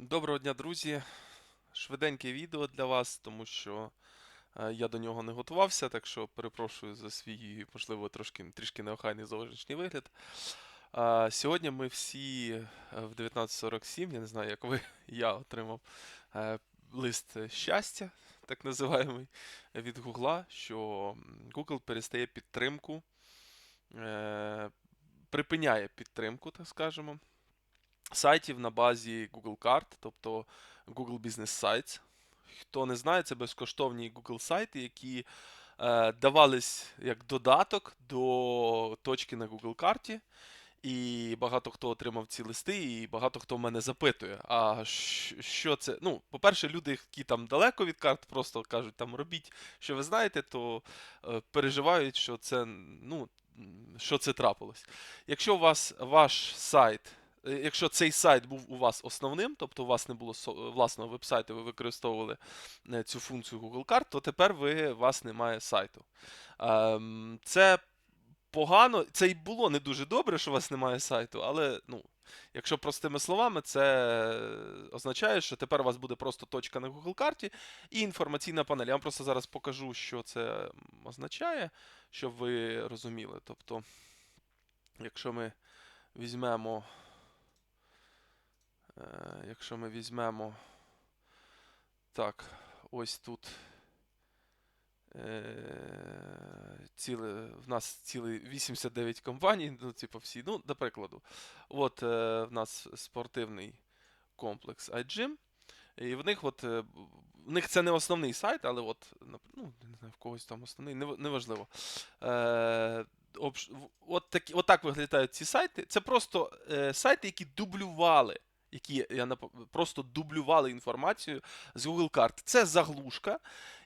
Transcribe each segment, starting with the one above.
Доброго дня, друзі. Швиденьке відео для вас, тому що е, я до нього не готувався, так що перепрошую за свій, можливо, трошки трішки неохайний зовнішній вигляд. Сьогодні ми всі е, в 1947, я не знаю, як ви, я отримав е, лист щастя, так називаємий, від Гугла, що Google перестає підтримку, припиняє підтримку, так скажемо сайтів на базі Google карт, тобто Google Business Sites. Хто не знає, це безкоштовні Google сайти, які е, давались як додаток до точки на Google карті. І багато хто отримав ці листи, і багато хто мене запитує, а що це? Ну, по-перше, люди, які там далеко від карт, просто кажуть, там робіть, що ви знаєте, то е, переживають, що це, ну, що це трапилось. Якщо у вас ваш сайт Якщо цей сайт був у вас основним, тобто у вас не було со- власного вебсайту, ви використовували е, цю функцію Google карт, то тепер ви, у вас немає сайту. Ем, Це погано, це і було не дуже добре, що у вас немає сайту, але ну, якщо простими словами, це означає, що тепер у вас буде просто точка на Google карті і інформаційна панель. Я вам просто зараз покажу, що це означає, щоб ви розуміли. Тобто, якщо ми візьмемо. Е, Якщо ми візьмемо. Так, ось тут. Е, ціле, в нас цілий 89 компаній, ну, типу всі. Ну, до прикладу. От е, в нас спортивний комплекс iGym. І в них от, в них це не основний сайт, але от, ну, не знаю, в когось там основний, неважливо. Е, от, такі, от так виглядають ці сайти. Це просто е, сайти, які дублювали, які я просто дублювали інформацію з Google карт. Це заглушка,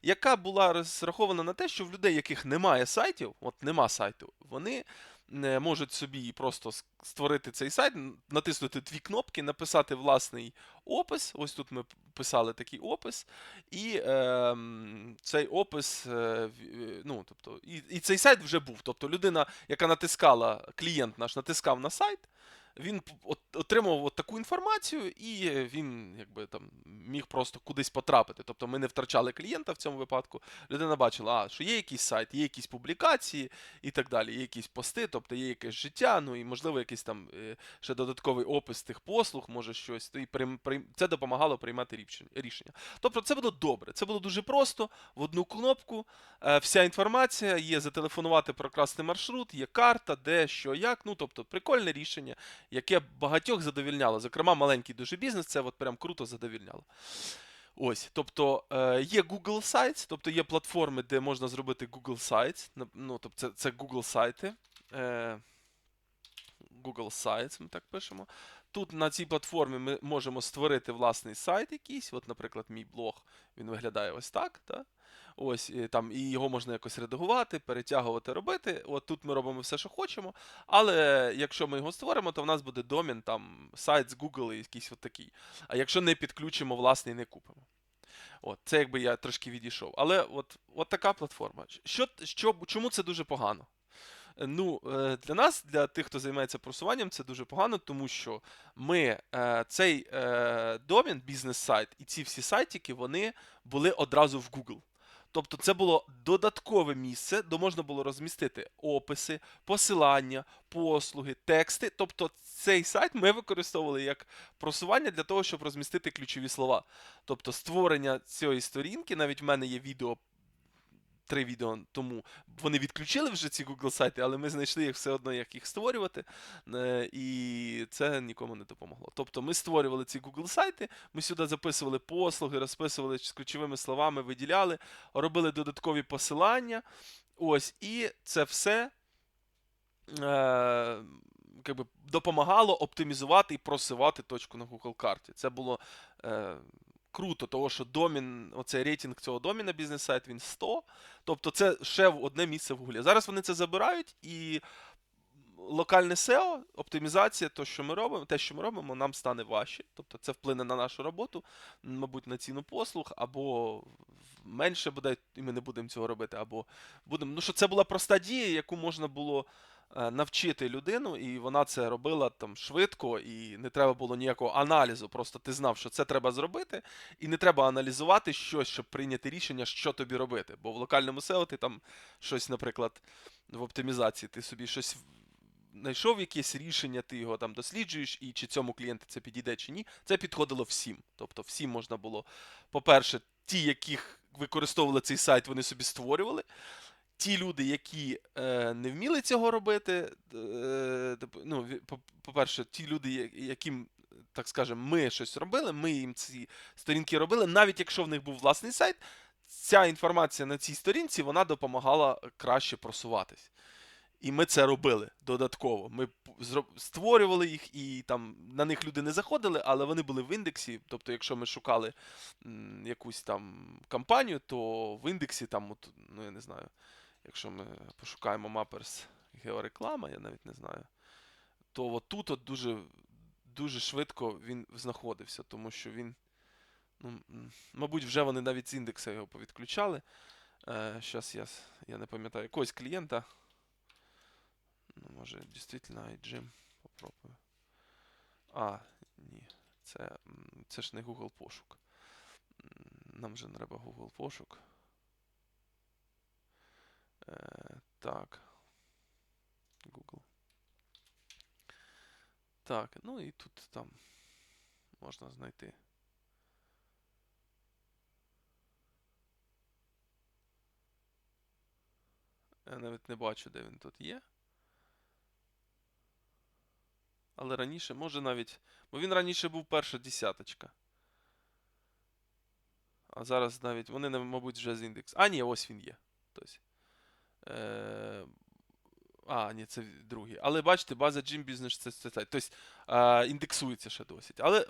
яка була розрахована на те, що в людей, яких немає сайтів, от нема сайту, вони не можуть собі просто створити цей сайт, натиснути дві кнопки, написати власний опис. Ось тут ми писали такий опис, і ем, цей опис, е, е, ну, тобто, і, і цей сайт вже був. Тобто людина, яка натискала, клієнт наш натискав на сайт, він п- от- таку інформацію, і він якби там міг просто кудись потрапити. Тобто ми не втрачали клієнта в цьому випадку. Людина бачила, а, що є якийсь сайт, є якісь публікації і так далі, є якісь пости, тобто є якесь життя, ну і можливо якийсь там е, ще додатковий опис тих послуг, може щось. І це допомагало приймати рішення. Тобто це було добре, це було дуже просто. В одну кнопку е, вся інформація є зателефонувати прокрасти маршрут, є карта, де, що, як. Ну тобто прикольне рішення, яке багатьох задовільняло. Зокрема, маленький дуже бізнес, це от прям круто задовільняло. Ось, тобто е, є Google Sites, тобто є платформи, де можна зробити Google Sites. Ну, тобто це, це Google сайти. Е, Google Sites, ми так пишемо. Тут на цій платформі ми можемо створити власний сайт якийсь. От, наприклад, мій блог він виглядає ось так. Та? Ось там і його можна якось редагувати, перетягувати, робити. От тут ми робимо все, що хочемо. Але якщо ми його створимо, то в нас буде домін, там сайт з Google і якийсь от такий. А якщо не підключимо власний, не купимо. От, це якби я трошки відійшов. Але от, от така платформа. Що, що, чому це дуже погано? Ну, е, для нас, для тих, хто займається просуванням, це дуже погано, тому що ми е, цей е, домін, бізнес-сайт і ці всі сайтики, вони були одразу в Google. Тобто це було додаткове місце, де можна було розмістити описи, посилання, послуги, тексти. Тобто цей сайт ми використовували як просування для того, щоб розмістити ключові слова. Тобто створення цієї сторінки, навіть в мене є відео. Три відео тому вони відключили вже ці Google сайти, але ми знайшли їх все одно, як їх створювати, е, і це нікому не допомогло. Тобто ми створювали ці Google сайти, ми сюди записували послуги, розписували з ключовими словами, виділяли, робили додаткові посилання. Ось, і це все е, якби, допомагало оптимізувати і просивати точку на Google карті. Це було е, круто, тому що домін, оцей рейтинг цього доміна бізнес-сайт він 100. Тобто це ще одне місце в Гуглі. Зараз вони це забирають і. Локальне SEO, оптимізація, то, що ми робимо, те, що ми робимо, нам стане важче. Тобто це вплине на нашу роботу, мабуть, на ціну послуг, або менше буде, і ми не будемо цього робити, або будемо. Ну що це була проста дія, яку можна було навчити людину, і вона це робила там швидко, і не треба було ніякого аналізу. Просто ти знав, що це треба зробити, і не треба аналізувати щось, щоб прийняти рішення, що тобі робити. Бо в локальному SEO ти там щось, наприклад, в оптимізації, ти собі щось знайшов якесь рішення, ти його там досліджуєш, і чи цьому клієнту це підійде чи ні. Це підходило всім. Тобто всім можна було, по-перше, ті, яких використовували цей сайт, вони собі створювали. Ті люди, які е, не вміли цього робити, е, ну, по- по-перше, ті люди, яким, так скажемо, ми щось робили, ми їм ці сторінки робили, навіть якщо в них був власний сайт, ця інформація на цій сторінці вона допомагала краще просуватись. І ми це робили додатково. Ми створювали їх, і там на них люди не заходили, але вони були в індексі. Тобто, якщо ми шукали якусь там кампанію, то в індексі там, от, ну я не знаю, якщо ми пошукаємо Mappers геореклама, я навіть не знаю, то от тут от дуже, дуже швидко він знаходився, тому що він. Ну, мабуть, вже вони навіть з індекса його повідключали. Е, Щас я, я не пам'ятаю якогось клієнта. Ну, може, дійсно iGym попробую. А, ні. Це, це ж не Google пошук. Нам же треба Google пошук. Е, так. Google. Так, ну і тут там можна знайти. Я навіть не бачу, де він тут є. Але раніше, може навіть. Бо він раніше був перша десяточка. А зараз навіть. Вони, мабуть, вже з індекс. А, ні, ось він є. Тобто, е, а, ні, це другий. Але бачите, база Gym Business це, це сайт. Тобто е, індексується ще досить. Але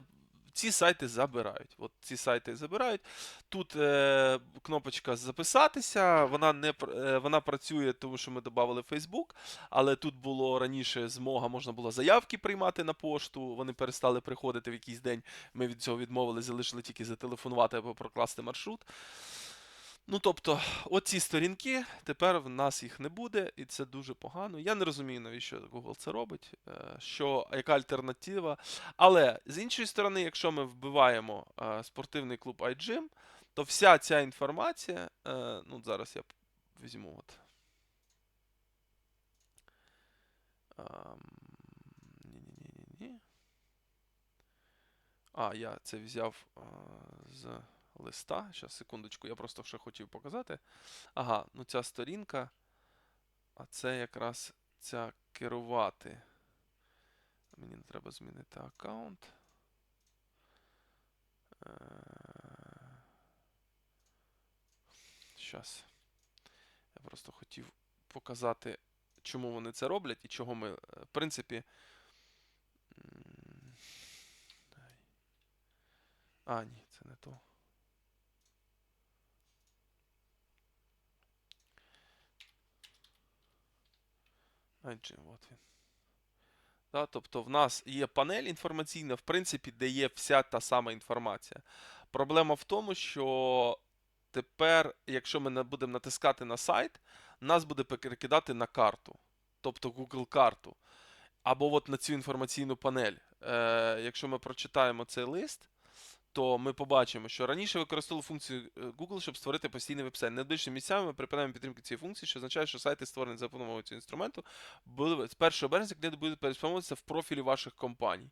ці сайти забирають. От ці сайти забирають. Тут е, кнопочка записатися. Вона не е, вона працює, тому що ми додали Facebook. Але тут було раніше змога, можна було заявки приймати на пошту. Вони перестали приходити в якийсь день. Ми від цього відмовили, залишили тільки зателефонувати або прокласти маршрут. Ну, тобто, оці сторінки, тепер в нас їх не буде, і це дуже погано. Я не розумію, навіщо Google це робить, е, що, яка альтернатива. Але з іншої сторони, якщо ми вбиваємо е, спортивний клуб iGym, то вся ця інформація, е, ну, зараз я візьму от. Ні-ні-ні-ні. А, я це взяв з листа. Зараз, секундочку, я просто ще хотів показати. Ага, ну ця сторінка. А це якраз ця керувати. Мені не треба змінити аккаунт. Щас. Я просто хотів показати, чому вони це роблять і чого ми, е, в принципі. А, ні, це не то. iGym, от він. Да, тобто в нас є панель інформаційна, в принципі, де є вся та сама інформація. Проблема в тому, що тепер, якщо ми будемо натискати на сайт, нас буде перекидати на карту, тобто Google карту. Або от на цю інформаційну панель. Е, якщо ми прочитаємо цей лист, то ми побачимо, що раніше використовували функцію е, Google, щоб створити постійний веб-сайт. Недичними місцями ми припинаємо підтримку цієї функції, що означає, що сайти, створені за допомогою цього інструменту, були з 1 березня клієнти будуть переспрямовуватися в профілі ваших компаній.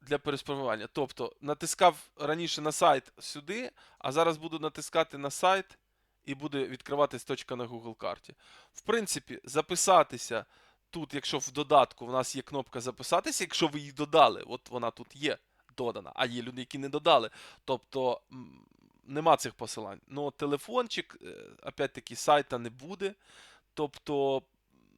Для переспрямування. Тобто натискав раніше на сайт сюди, а зараз буду натискати на сайт і буде відкриватись точка на Google карті. В принципі, записатися тут, якщо в додатку в нас є кнопка записатися, якщо ви її додали, от вона тут є додана, а є люди, які не додали. Тобто нема цих посилань. Ну, телефончик, е, опять-таки, сайта не буде. Тобто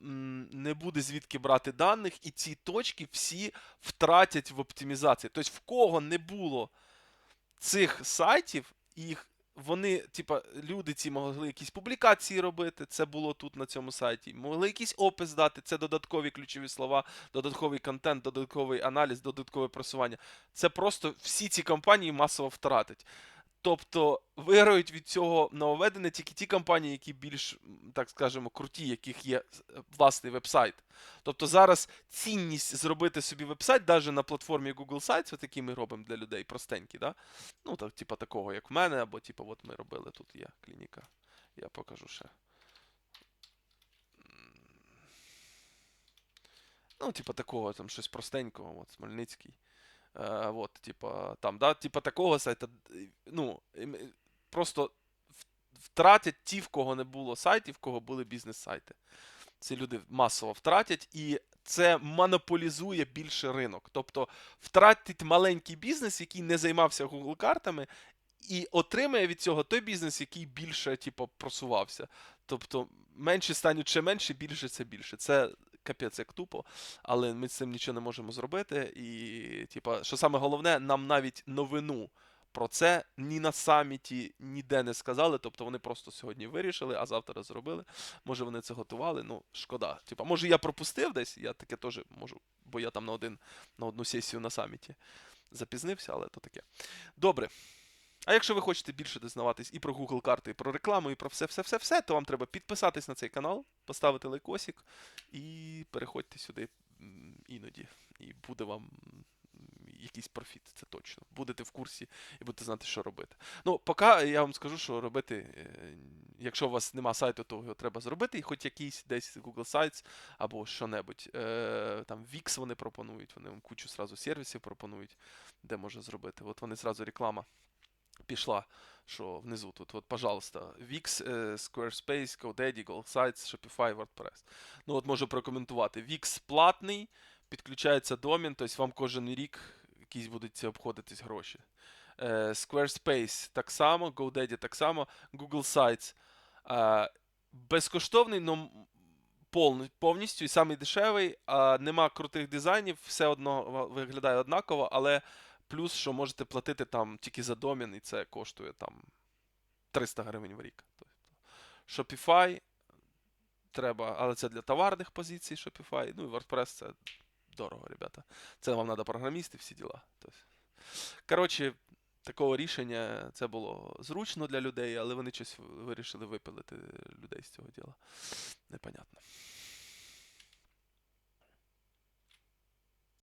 не буде звідки брати даних, і ці точки всі втратять в оптимізації. Тобто, в кого не було цих сайтів, їх. Вони, типа, люди ці могли якісь публікації робити, це було тут на цьому сайті. Могли якийсь опис дати, це додаткові ключові слова, додатковий контент, додатковий аналіз, додаткове просування. Це просто всі ці компанії масово втратять. Тобто виграють від цього нововведення тільки ті компанії, які більш, так скажемо, круті, яких є власний веб-сайт. Тобто зараз цінність зробити собі веб-сайт, навіть на платформі Google Sites, от які ми робимо для людей простенькі, да? ну, так, типа такого, як в мене, або типа, от ми робили, тут є клініка. Я покажу ще. Ну, типа такого, там щось простенького, от Смельницький. Е, от, типа, там, да, типа такого сайта. е, Ну, е, просто втратять ті, в кого не було сайтів, в кого були бізнес-сайти. Ці люди масово втратять, і це монополізує більше ринок. Тобто втратить маленький бізнес, який не займався Google картами, і отримає від цього той бізнес, який більше, типу, просувався. Тобто менші стануть ще менше, більше це більше. Це капець як тупо, але ми з цим нічого не можемо зробити. І, типа, що саме головне, нам навіть новину про це ні на саміті ніде не сказали. Тобто вони просто сьогодні вирішили, а завтра зробили. Може, вони це готували. Ну, шкода. Типа, може, я пропустив десь, я таке теж можу, бо я там на один на одну сесію на саміті запізнився, але то таке. Добре. А якщо ви хочете більше дізнаватись і про Google карти, і про рекламу, і про все-все-все-все, то вам треба підписатись на цей канал, поставити лайкосик і переходьте сюди іноді. І буде вам якийсь профіт, це точно. Будете в курсі і будете знати, що робити. Ну, поки я вам скажу, що робити, е, якщо у вас нема сайту, то його треба зробити, і хоч якийсь десь Google Sites або що-небудь. Е, Там Wix вони пропонують, вони вам кучу сразу сервісів пропонують, де можна зробити. От вони зразу реклама пішла, що внизу тут, от, пожалуйста, Wix, е, Squarespace, GoDaddy, Google Sites, Shopify, WordPress. Ну, от можу прокоментувати. Wix платний, підключається домін, тобто вам кожен рік якісь будуть обходитись гроші. Е, Squarespace так само, GoDaddy так само, Google Sites. Е, безкоштовний, но повністю і самий дешевий, нема крутих дизайнів, все одно виглядає однаково, але плюс, що можете платити там тільки за домін, і це коштує там 300 гривень в рік. Тобто, Shopify треба, але це для товарних позицій Shopify. Ну і WordPress це дорого, ребята. Це вам треба програмісти, всі діла. Тобто, коротше, такого рішення це було зручно для людей, але вони щось вирішили випилити людей з цього діла. Непонятно.